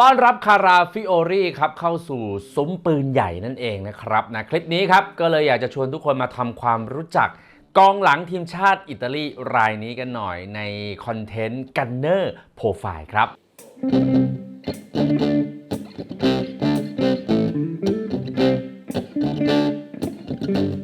ต้อนรับคาราฟิโอรีครับเข้าสู่ซุ้มปืนใหญ่นั่นเองนะครับนะคลิปนี้ครับก็เลยอยากจะชวนทุกคนมาทำความรู้จักกองหลังทีมชาติอิตาลีรายนี้กันหน่อยในคอนเทนต์กันเนอร์โปรไฟล์ครับสวั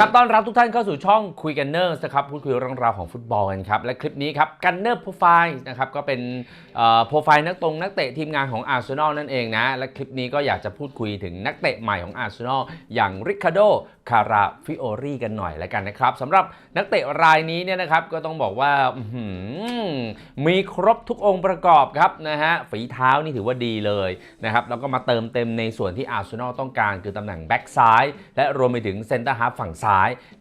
ครับต้อนรับทุกท่านเข้าสู่ช่องคุยกันเนอร์นะครับพูดคุยเรื่องราวของฟุตบอลกันครับ และคลิปนี้ครับกันเนอร์โปรไฟล์นะครับก็เป็นโปรไฟล์นักตรงนักเตะทีมงานของอาร์เซนอลนั่นเองนะ และคลิปนี้ก็อยากจะพูดคุยถึงนักเตะใหม่ของอาร์เซนอลอย่างริคาโดคาราฟิโอรีกันหน่อยแล้วกันนะครับสำหรับนักเตะรายนี้เนี่ยนะครับก็ต้องบอกว่ามีครบทุกองค์ประกอบครับนะฮะฝีเท้านี่ถือว่าดีเลยนะครับแล้วก็มาเติมเต็มในส่วนที่อาร์เซนอลต้องการคือตำแหน่งแบ็กซ้ายและรวมไปถึงเซนเตอร์ฮาร์ฟฝั่งซ้าย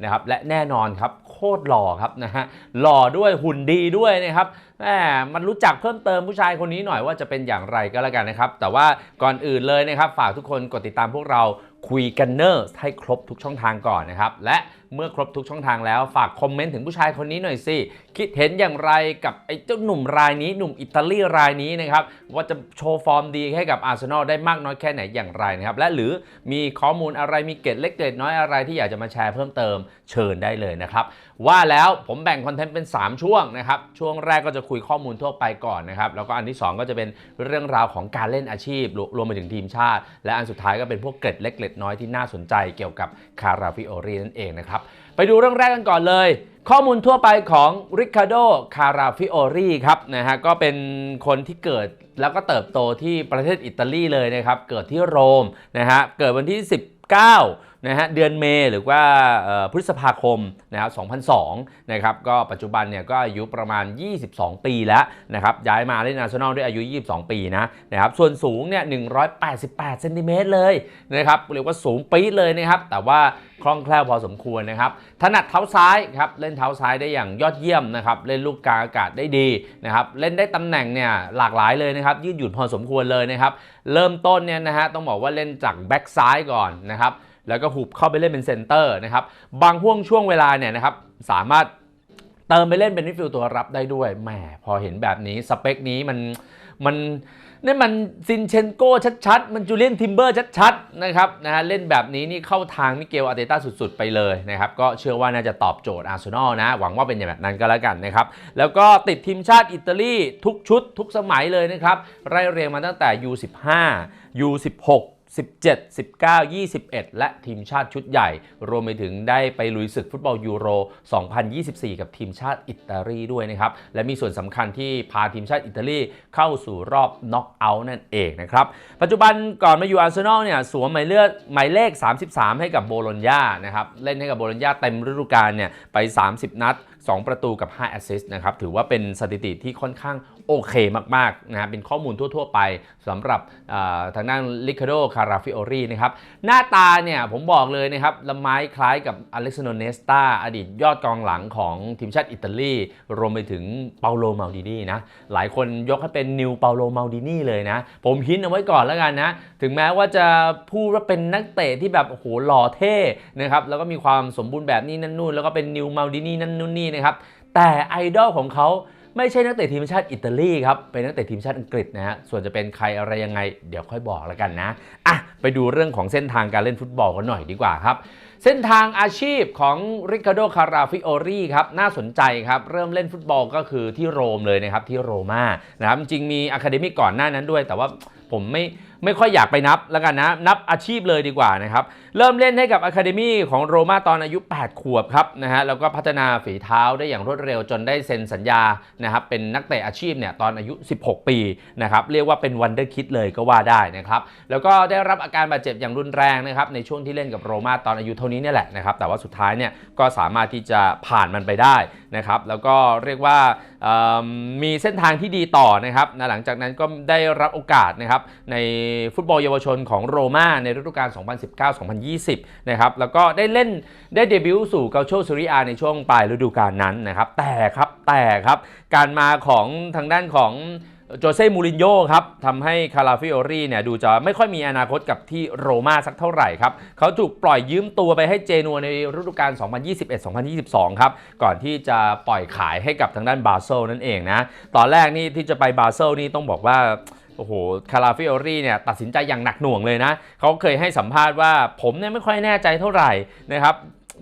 นะครับและแน่นอนครับโคตรหล่อครับนะฮะหล่อด้วยหุ่นดีด้วยนะครับแหมมันรู้จักเพิ่มเติมผู้ชายคนนี้หน่อยว่าจะเป็นอย่างไรก็แล้วกันนะครับ แต่ว่าก่อนอื่นเลยนะครับ ฝากทุกคนกดติดตามพวกเรา คุยกันเนอร์ให้ครบทุกช่องทางก่อนนะครับ และเมื่อครบทุกช่องทางแล้วฝากคอมเมนต์ถึงผู้ชายคนนี้หน่อยสิ คิดเห็นอย่างไรกับไอ้เจ้าหนุ่มรายนี้ หนุ่มอิตาลีรายนี้นะครับ ว่าจะโชว์ฟอร์มดีให้กับอาร์เซนอลได้มากน้อยแค่ไหนอย่างไรนะครับ และหรือมีข้อมูลอะไรมีเกร็ดเล็กเกร็ดน้อยอะไรที่อยากจะมาแชร์เพิ่มเติมเชิญได้เลยนะครับ ว่าแล้วผมแบ่งคอนเทนต์เป็น 3 ช่วงนะครับช่วงแรกก็จะคุยข้อมูลทั่วไปก่อนนะครับแล้วก็อันที่ 2 ก็จะเป็นเรื่องราวของการเล่นอาชีพ รวมไปถึงทีมชาติ และอันสุดท้ายก็เป็นพวกเกร็ดเล็กเกร็ดน้อยที่น่าสนใจเกี่ยวกับคาราฟิโอรีนั่นเองนะครับไปดูเรื่องแรกกันก่อนเลย ข้อมูลทั่วไปของริคาร์โดคาราฟิโอรีครับนะฮะก็เป็นคนที่เกิดแล้วก็เติบโตที่ประเทศอิตาลีเลยนะครับเกิดที่โรมนะฮะเกิดวันที่ 19 นะฮะเดือนเมษหรือว่าพฤษภาคมนะครับ2002นะครับก็ปัจจุบันเนี่ยก็อายุประมาณ 22 ปีแล้วนะครับย้ายมาเล่นอาร์เซนอลด้วยอายุ 22 ปีนะนะครับส่วนสูงเนี่ย188เซนติเมตรเลยนะครับเรียกว่าสูงปี๊ดเลยนะครับแต่ว่าคล่องแคล่วพอสมควรนะครับถนัดเท้าซ้ายครับเล่นเท้าซ้ายได้อย่างยอดเยี่ยมนะครับเล่นลูกกลางอากาศได้ดีนะครับเล่นได้ตำแหน่งเนี่ยหลากหลายเลยนะครับยืดหยุ่นพอสมควรเลยนะครับเริ่มต้นเนี่ยนะฮะต้องบอกว่าเล่นจากแบ็กซ้ายก่อนนะครับ แล้วก็หุบเข้าไปเล่นเป็นเซนเตอร์นะครับบางห่วงช่วงเวลาเนี่ยนะครับสามารถเติมไปเล่นเป็นมิดฟิลด์ตัวรับได้ด้วยแหมพอเห็นแบบนี้สเปคนี้มันมันนี่มันซินเชนโก้ชัดๆ มันจูเลียนทิมเบอร์ชัดๆนะครับนะฮะเล่นแบบนี้นี่เข้าทางมิเกลอาเตต้าสุดๆ ไปเลยนะครับ ก็เชื่อว่าน่าจะตอบโจทย์อาร์เซนอลนะ หวังว่าเป็นอย่างแบบนั้นก็แล้วกันนะครับ แล้วก็ติดทีมชาติอิตาลีทุกชุด ทุกสมัยเลยนะครับ ไล่เรียงมาตั้งแต่ U15 U16 17 19 21 และทีมชาติชุดใหญ่ รวมไปถึงได้ไปลุยศึกฟุตบอลยูโร 2024 กับทีมชาติอิตาลีด้วยนะครับ และมีส่วนสำคัญที่พาทีมชาติอิตาลีเข้าสู่รอบน็อกเอาท์นั่นเองนะครับ ปัจจุบันก่อนมาอยู่อาร์เซนอลเนี่ยสวมหมายเลือกหมายเลข 33 ให้กับโบโลญญานะครับ เล่นให้กับโบโลญญาเต็มฤดูกาลเนี่ยไป 30 นัด 2 ประตูกับ 5 แอสซิสต์นะครับ ถือว่าเป็นสถิติที่ค่อนข้างโอเคมากๆนะฮะเป็นข้อมูลทั่ว ๆ ไปสำหรับทางด้านลิคาโดคาราฟิโอรีนะครับ หน้าตาเนี่ยผมบอกเลยนะครับละไม้คล้ายกับอเล็กซานโดเนสตาอดีตยอดกองหลังของทีมชาติอิตาลี รวมไปถึงเปาโลมาลดินีนะ หลายคนยกให้เป็นนิวเปาโลมาลดินีเลยนะ ผมหินเอาไว้ก่อนแล้วกันนะ ถึงแม้ว่าจะพูดว่าเป็นนักเตะที่แบบโอ้โหหล่อเท่นะครับแล้วก็มีความสมบูรณ์แบบนี้นั่นนู่นแล้วก็เป็นนิวมาลดินีนั่นนู่นนี่นะครับ แต่ไอดอลของเขาไม่ใช่นักเตะทีมชาติอิตาลีครับ เป็นนักเตะทีมชาติอังกฤษนะฮะ ส่วนจะเป็นใครอะไรยังไง เดี๋ยวค่อยบอกแล้วกันนะ อะ ไปดูเรื่องของเส้นทางการเล่นฟุตบอลกันหน่อยดีกว่าครับ เส้นทางอาชีพของริคาร์โด คาราฟิโอรีครับ น่าสนใจครับ เริ่มเล่นฟุตบอลก็คือที่โรมเลยนะครับ ที่โรม่านะครับ จริงมีอะคาเดมี่ก่อนหน้านั้นด้วย แต่ว่า ผมไม่ไม่ค่อยอยากไปนับแล้วกันนะ นับอาชีพเลยดีกว่านะครับ เริ่มเล่นให้กับอะคาเดมี่ของโรม่าตอนอายุ 8 ขวบครับนะฮะแล้วก็พัฒนาฝีเท้าได้อย่างรวดเร็วจนได้เซ็นสัญญานะครับเป็นนักเตะอาชีพเนี่ยตอนอายุ 16 ปีนะครับเรียกว่าเป็นวันเดอร์คิดเลยก็ว่าได้นะครับแล้วก็ได้รับอาการบาดเจ็บอย่างรุนแรงนะครับในช่วงที่เล่นกับโรม่าตอนอายุเท่านี้เนี่ยแหละนะครับแต่ว่าสุดท้ายเนี่ยก็สามารถที่จะผ่านมันไปได้นะครับแล้วก็เรียกว่ามีเส้นทางที่ดีต่อนะครับหลังจากนั้นก็ได้รับโอกาสนะครับในฟุตบอลเยาวชนของโรม่าในฤดูกาล 2019-2020 นะครับแล้วก็ได้เล่นได้เดบิวต์สู่เกาโชซูริอาในช่วงปลายฤดูกาลนั้นนะครับแต่ครับแต่ครับการมาของทางด้านของ โจเซ่มูรินโญ่ครับทำให้คาราฟิโอรีเนี่ยดูจะไม่ค่อยมีอนาคตกับที่โรม่าสักเท่าไหร่ครับเขาถูกปล่อยยืมตัวไปให้เจนัวในฤดูกาล 2021-2022 ครับ ก่อนที่จะปล่อยขายให้กับทางด้านบาเซลนั่นเองนะ ตอนแรกนี่ที่จะไปบาเซลนี่ต้องบอกว่าโอ้โห คาราฟิโอรีเนี่ยตัดสินใจอย่างหนักหน่วงเลยนะ เขาเคยให้สัมภาษณ์ว่าผมเนี่ยไม่ค่อยแน่ใจเท่าไหร่นะครับ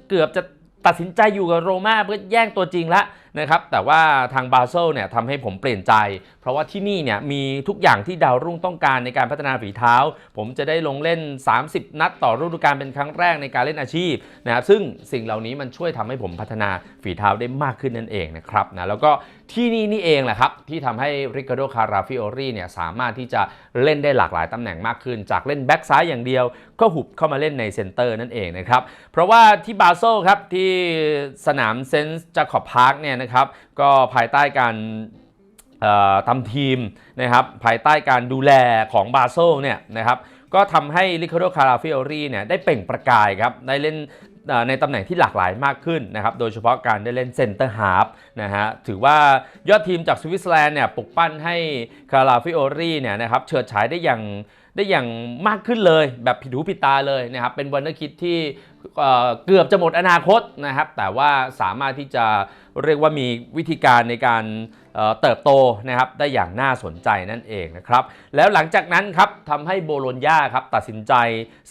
เกือบจะตัดสินใจอยู่กับโรม่าเพื่อแย่งตัวจริงล้ว นะครับแต่ว่าทางบาเซลเนี่ยทำให้ผมเปลี่ยนใจ เพราะว่าที่นี่เนี่ยมีทุกอย่างที่ดาวรุ่งต้องการในการพัฒนาฝีเท้า ผมจะได้ลงเล่น 30 นัดต่อฤดูกาลเป็นครั้งแรกในการเล่นอาชีพนะครับซึ่งสิ่งเหล่านี้มันช่วยทำให้ผมพัฒนาฝีเท้าได้มากขึ้นนั่นเองนะครับนะแล้วก็ที่นี่นี่เองแหละครับที่ทำให้ริคาโดคาราฟิโอรีเนี่ยสามารถที่จะเล่นได้หลากหลายตำแหน่งมากขึ้น จากเล่นแบ็กซ้ายอย่างเดียว ก็หุบเข้ามาเล่นในเซนเตอร์นั่นเองนะครับเพราะว่าที่บาโซลครับที่สนามเซนส์จาคอบพาร์คเนี่ยนะครับ ก็ภายใต้การทำทีมนะครับภายใต้การดูแลของบาโซเนี่ยนะครับก็ทำให้ลิคาโดคาราฟิโอรีเนี่ยได้เปล่งประกายครับได้เล่นในตำแหน่งที่หลากหลายมากขึ้นนะครับ โดยเฉพาะการได้เล่นเซนเตอร์ฮาร์ฟนะฮะ ถือว่ายอดทีมจากสวิตเซอร์แลนด์เนี่ยปลุกปั้นให้คาราฟิโอรีเนี่ยนะครับเฉิดฉายได้อย่าง ได้อย่างมากขึ้นเลยแบบผิดหูผิดตาเลยนะครับเป็นวันเดอร์คิดที่เอ่อเกือบจะหมดอนาคตนะครับ แต่ว่าสามารถที่จะเรียกว่ามีวิธีการในการ เติบโตนะครับได้อย่างน่าสนใจนั่นเองนะครับแล้วหลังจากนั้นครับทำให้โบโลญญาครับตัดสินใจ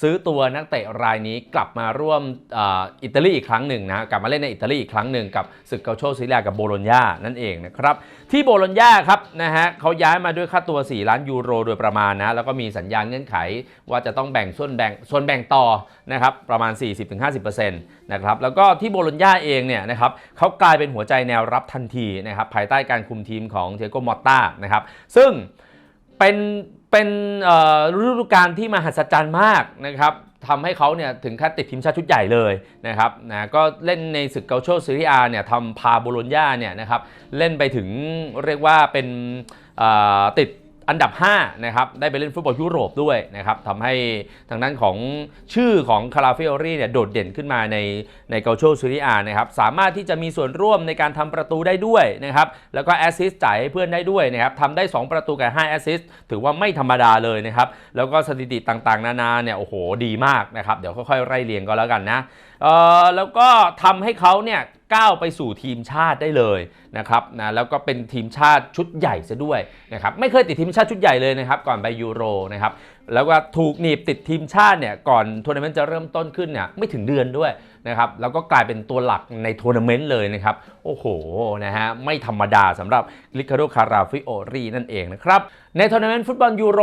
ซื้อตัวนักเตะรายนี้กลับมาร่วมออิตาลีอีกครั้งหนึ่งนะกลับมาเล่นในอิตาลีอีกครั้งหนึ่งกับศึกเกาโชซิเลียกับโบโลญญานั่นเองนะครับที่โบโลญญาครับนะฮะเขาย้ายมาด้วยค่าตัว 4 ล้านยูโรโดยประมาณนะแล้วก็มีสัญญาเงื่อนไขว่าจะต้องแบ่งส่วนแบ่งส่วนแบ่งต่อนะครับประมาณ 40-50%นะครับแล้วก็ที่โบโลญญาเองเนี่ยนะครับเขากลายเป็นหัวใจแนวรับทันทีนะครับภายใต้การคุมทีมของเทโกมอตตานะครับ ซึ่งเป็นเป็นฤดูกาลที่มหัศจรรย์มากนะครับทำให้เขาเนี่ยถึงขั้นติดทีมชาติชุดใหญ่เลยนะครับนะก็เล่นในศึกเกาโชซีรีอาเนี่ยทำพาโบโลญญาเนี่ยนะครับเล่นไปถึงเรียกว่าเป็นติด อันดับ5นะครับได้ไปเล่นฟุตบอลยุโรปด้วยนะครับทำให้ทางด้านของชื่อของคาราฟิโอรี่เนี่ยโดดเด่นขึ้นมาในในเกาโชซีรีอานะครับสามารถที่จะมีส่วนร่วมในการทำประตูได้ด้วยนะครับแล้วก็แอสซิสต์จ่ายให้เพื่อนได้ด้วยนะครับทำได้ 2 ประตูกับ5แอสซิสต์ถือว่าไม่ธรรมดาเลยนะครับแล้วก็สถิติต่างๆ นานาเนี่ยโอ้โหดีมากนะครับเดี๋ยวค่อยๆไล่เรียงก็แล้วกันนะ เอ่อแล้วก็ทำให้เขาเนี่ยก้าวไปสู่ทีมชาติได้เลยนะครับนะแล้วก็เป็นทีมชาติชุดใหญ่ซะด้วยนะครับไม่เคยติดทีมชาติชุดใหญ่เลยนะครับก่อนไปยูโรนะครับแล้วก็ถูกหนีบติดทีมชาติเนี่ยก่อนทัวร์นาเมนต์จะเริ่มต้นขึ้นเนี่ยไม่ถึงเดือนด้วย นะครับแล้วก็กลายเป็นตัวหลักในทัวร์นาเมนต์เลยนะครับ โอ้โหนะฮะไม่ธรรมดาสำหรับลิคาโดคาราฟิโอรีนั่นเองนะครับ ในทัวร์นาเมนต์ฟุตบอลยูโร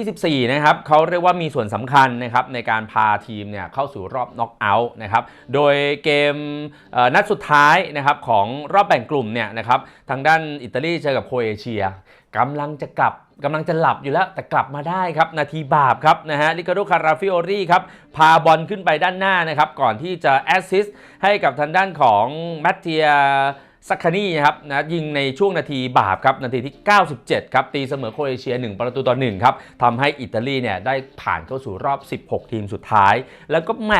2024 นะครับเขาเรียกว่ามีส่วนสำคัญนะครับในการพาทีมเนี่ยเข้าสู่รอบน็อกเอาท์นะครับโดยเกมนัดสุดท้ายนะครับของรอบแบ่งกลุ่มเนี่ยนะครับทางด้านอิตาลีเจอกับโครเอเชียกำลังจะกลับ กำลังจะหลับอยู่แล้วแต่กลับมาได้ครับ นาทีบาปครับนะฮะลิคาโดคาราฟิโอรีครับ พาบอลขึ้นไปด้านหน้านะครับ ก่อนที่จะแอสซิสต์ให้กับทางด้านของแมตเทียซักคานี่ครับนะยิงในช่วงนาทีบาปครับนาทีที่ 97 ครับตีเสมอโครเอเชีย 1 ประตูต่อ1ครับทำให้อิตาลีเนี่ยได้ผ่านเข้าสู่รอบ 16 ทีมสุดท้าย แล้วก็แหม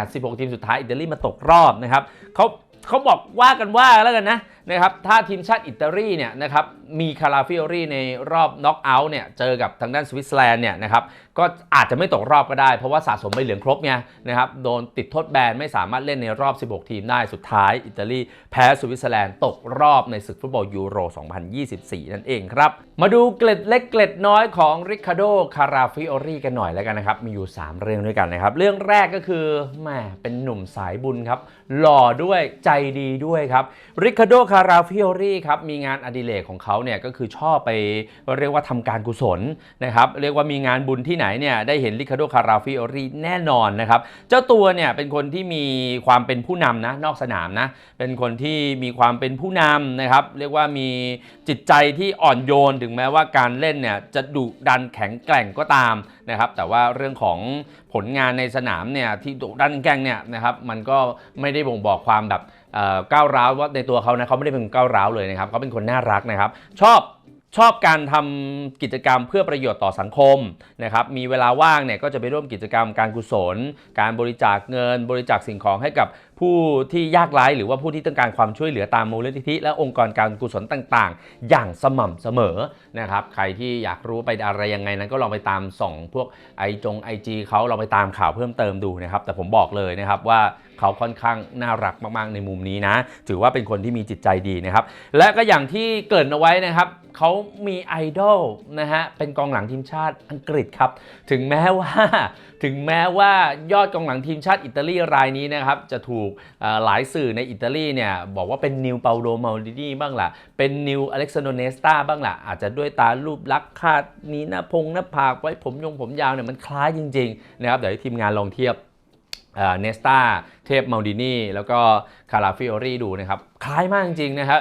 16 ทีมสุดท้ายอิตาลีมาตกรอบนะครับเขาเขาบอกว่ากันว่าแล้วกันนะ นะครับถ้าทีมชาติอิตาลีเนี่ยนะครับมีคาราฟิโอรีในรอบน็อกเอาท์เนี่ยเจอกับทางด้านสวิตเซอร์แลนด์เนี่ยนะครับก็อาจจะไม่ตกรอบก็ได้ เพราะว่าสะสมใบเหลืองครบไงนะครับโดนติดโทษแบนไม่สามารถเล่นในรอบ 16 ทีมได้สุดท้าย อิตาลีแพ้สวิตเซอร์แลนด์ตกรอบในศึกฟุตบอลยูโร 2024 นั่นเองครับ มาดูเกล็ดเล็กเกล็ดน้อยของริคาโดคาราฟิโอรีกันหน่อยแล้วกันนะครับมีอยู่ 3 เรื่องด้วยกันนะครับเรื่องแรกก็คือแหมเป็นหนุ่มสายบุญครับหล่อด้วยใจดีด้วยครับริคาโดคาาราฟิโอรีครับมีงานอดิเรกของเขาเนี่ยก็คือชอบไปเรียกว่าทำการกุศลนะครับเรียกว่ามีงานบุญที่ไหนเนี่ยได้เห็นริคาโดคาราฟิโอรีแน่นอนนะครับเจ้าตัวเนี่ยเป็นคนที่มีความเป็นผู้นำนะนอกสนามนะเป็นคนที่มีความเป็นผู้นำนะครับเรียกว่ามีจิตใจที่อ่อนโยนถึงแม้ว่าการเล่นเนี่ยจะดุดันแข็งแกร่งก็ตามนะครับแต่ว่าเรื่องของผลงานในสนามเนี่ยที่ดุดันแกร่งเนี่ยนะครับมันก็ไม่ได้บ่งบอกความแบบ ก้าวร้าวว่าในตัวเขานะเขาไม่ได้เป็นก้าวร้าวเลยนะครับเขาเป็นคนน่ารักนะครับ ชอบชอบการทำกิจกรรมเพื่อประโยชน์ต่อสังคมนะครับ มีเวลาว่างเนี่ยก็จะไปร่วมกิจกรรมการกุศล การบริจาคเงิน บริจาคสิ่งของให้กับ ผู้ที่ยากไร้หรือว่าผู้ที่ต้องการความช่วยเหลือตามมูลนิธิ และองค์กรการกุศลต่าง ๆ อย่างสม่ำเสมอนะครับใครที่อยากรู้ไปอะไรยังไงนั้นก็ลองไปตามส่องพวกไอจงไอจีเขาลองไปตามข่าวเพิ่มเติมดูนะครับแต่ผมบอกเลยนะครับว่าเขาค่อนข้างน่ารักมากๆในมุมนี้นะ ถือว่าเป็นคนที่มีจิตใจดีนะครับ และก็อย่างที่เกริ่นเอาไว้นะครับเขามีไอดอลนะฮะเป็นกองหลังทีมชาติอังกฤษครับ ถึงแม้ว่า ถึงแม้ว่ายอดกองหลังทีมชาติอิตาลีรายนี้นะครับจะถูกกหลายสื่อในอิตาลีเนี่ยบอกว่าเป็นนิวเปาโดมาดินีบ้างล่ะ เป็นนิวอเล็กซานโดเนสตาบ้างล่ะ อาจจะด้วยตารูปลักษณ์คาดนี้หน้าพงหน้าผากไว้ผมยงผมยาวเนี่ยมันคล้ายจริงๆนะครับเดี๋ยวทีมงานลองเทียบเนสตาเทพมาดินีแล้วก็คาราฟิโอรีดูนะครับ คล้ายมากจริงๆนะครับ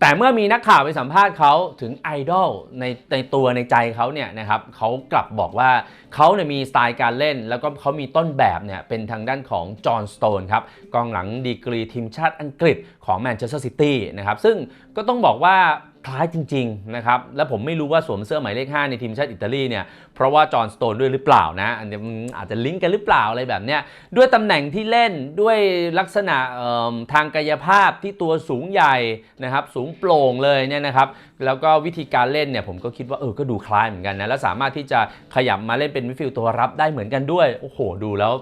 แต่เมื่อมีนักข่าวไปสัมภาษณ์เขาถึงไอดอลในในตัวในใจเขาเนี่ยนะครับเขากลับบอกว่าเขาเนี่ยมีสไตล์การเล่น แล้วก็เขามีต้นแบบเนี่ยเป็นทางด้านของจอห์นสโตนครับกองหลังดีกรีทีมชาติอังกฤษของแมนเชสเตอร์ซิตี้นะครับซึ่งก็ต้องบอกว่าคล้ายจริงๆนะครับและผมไม่รู้ว่าสวมเสื้อหมายเลข 5 ในทีมชาติอิตาลีเนี่ยเพราะว่าจอห์นสโตนด้วยหรือเปล่านะอันนี้อาจจะลิงก์กันหรือเปล่าอะไรแบบเนี้ยด้วยตำแหน่งที่เล่นด้วยลักษณะทางกายภาพที่ตัวสูงใหญ่นะครับสูงโปร่งเลยเนี่ยนะครับแล้วก็วิธีการเล่นเนี่ยผมก็คิดว่าเออก็ดูคล้ายเหมือนกันนะแล้วสามารถที่จะขยับมาเล่นเป็นมิดฟิลด์ตัวรับได้เหมือนกันด้วยโอ้โหดูแล้ว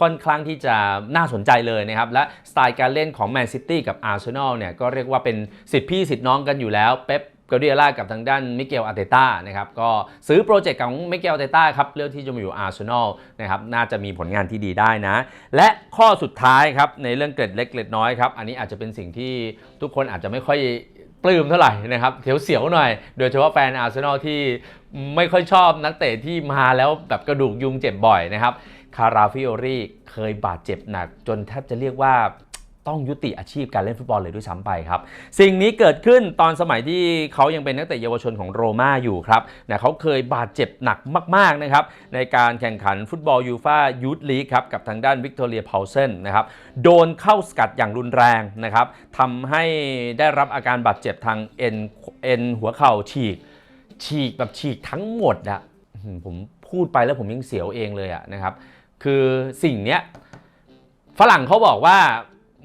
ค่อนข้างที่จะน่าสนใจเลยนะครับ และสไตล์การเล่นของแมนซิตี้กับอาร์เซนอลเนี่ยก็เรียกว่าเป็นสิทธิพี่สิทธิน้องกันอยู่แล้ว เป๊ปกาเดียร่ากับทางด้านมิเกลอารเตต้านะครับก็ซื้อโปรเจกต์ของมิเกลอารเตต้าครับเลือกที่จะมาอยู่อาร์เซนอลนะครับน่าจะมีผลงานที่ดีได้นะ และข้อสุดท้ายครับในเรื่องเกร็ดเล็กเกร็ดน้อยครับอันนี้อาจจะเป็นสิ่งที่ทุกคนอาจจะไม่ค่อยปลื้มเท่าไหร่นะครับเสียวๆหน่อย โดยเฉพาะแฟนอาร์เซนอลที่ไม่ค่อยชอบนักเตะที่มาแล้วแบบกระดูกยุงเจ็บบ่อยนะครับ คาราฟิโอรีเคยบาดเจ็บหนัก จนแทบจะเรียกว่าต้องยุติอาชีพการเล่นฟุตบอลเลยด้วยซ้ำไปครับ สิ่งนี้เกิดขึ้นตอนสมัยที่เขายังเป็นนักเตะเยาวชนของโรม่าอยู่ครับนะเขาเคยบาดเจ็บหนักมากๆนะครับในการแข่งขันฟุตบอลยูฟายูทลีกครับกับทางด้านวิกตอเรียเพาเซนนะครับโดนเข้าสกัดอย่างรุนแรงนะครับทำให้ได้รับอาการบาดเจ็บทางเอ็นเอ็นหัวเข่าฉีก ฉีกแบบฉีกทั้งหมดอะผมพูดไปแล้วผมยังเสียวเองเลยอะนะครับ คือสิ่งเนี้ยฝรั่งเขาบอกว่า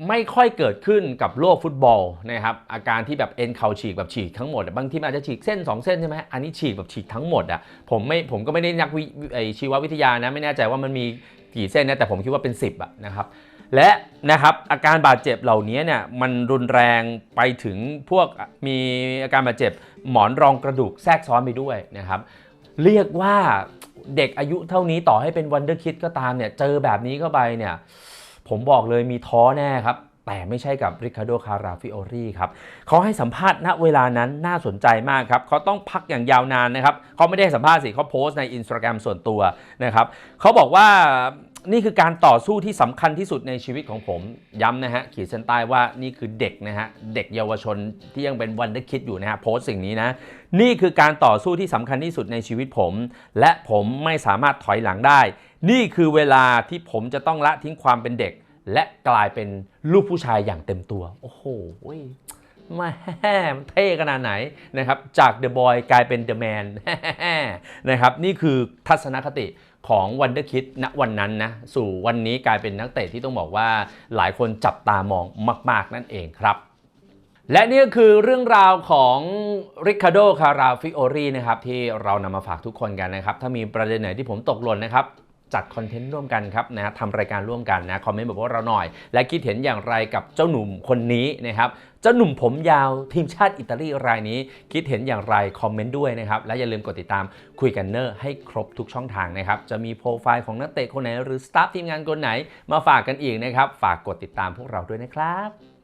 ไม่ค่อยเกิดขึ้นกับโลกฟุตบอลนะครับอาการที่แบบเอ็นเข่าฉีกแบบฉีกทั้งหมดบางทีอาจจะฉีกเส้น 2 เส้นใช่ไหมอันนี้ฉีกแบบฉีกทั้งหมดอะผมไม่ผมก็ไม่ได้นักวิชีววิทยานะ ไม่แน่ใจว่ามันมีกี่เส้นนะแต่ผมคิดว่าเป็น 10อะนะครับและนะครับอาการบาดเจ็บเหล่านี้เนี่ยมันรุนแรงไปถึงพวกมีอาการบาดเจ็บหมอนรองกระดูกแทรกซ้อนไปด้วยนะครับเรียกว่า เด็กอายุเท่านี้ต่อให้เป็นวันเดอร์คิดก็ตามเนี่ย เจอแบบนี้เข้าไปเนี่ย ผมบอกเลยมีท้อแน่ครับ แต่ไม่ใช่กับริคาโดคาราฟิโอรีครับเขาให้สัมภาษณ์ณเวลานั้นน่าสนใจมากครับเขาต้องพักอย่างยาวนานนะครับเขาไม่ได้สัมภาษณ์สิเขาโพสต์ในอินสตาแกรมส่วนตัวนะครับเขาบอกว่า นี่คือการต่อสู้ที่สำคัญที่สุดในชีวิตของผมย้ำนะฮะขีดเส้นใต้ว่านี่คือเด็กนะฮะเด็กเยาวชนที่ยังเป็นวันเดอร์คิดอยู่นะฮะโพสต์สิ่งนี้นะนี่คือการต่อสู้ที่สำคัญที่สุดในชีวิตผม และผมไม่สามารถถอยหลังได้ นี่คือเวลาที่ผมจะต้องละทิ้งความเป็นเด็ก และกลายเป็นลูกผู้ชายอย่างเต็มตัว โอ้โหแม่มันเท่ขนาดไหนนะครับจาก The Boy กลายเป็น The Man นะครับนี่คือทัศนคติ ของวันเดอร์คิดณวันนั้นนะสู่วันนี้กลายเป็นนักเตะที่ต้องบอกว่าหลายคนจับตามองมาก ๆ นั่นเองครับ และนี่ก็คือเรื่องราวของริคาโดคาราฟิโอรีนะครับที่เรานำมาฝากทุกคนกันนะครับ ถ้ามีประเด็นไหนที่ผมตกหล่นนะครับ จัดคอนเทนต์ร่วมกันครับนะทำรายการร่วมกันนะคอมเมนต์บอกว่าเราหน่อย และคิดเห็นอย่างไรกับเจ้าหนุ่มคนนี้นะครับเจ้าหนุ่มผมยาวทีมชาติอิตาลีรายนี้ คิดเห็นอย่างไรคอมเมนต์ด้วยนะครับและอย่าลืมกดติดตามคุยกันเนอร์ให้ครบทุกช่องทางนะครับจะมีโปรไฟล์ของนักเตะคนไหนหรือสตาฟทีมงานคนไหนมาฝากกันอีกนะครับฝากกดติดตามพวกเราด้วยนะครับ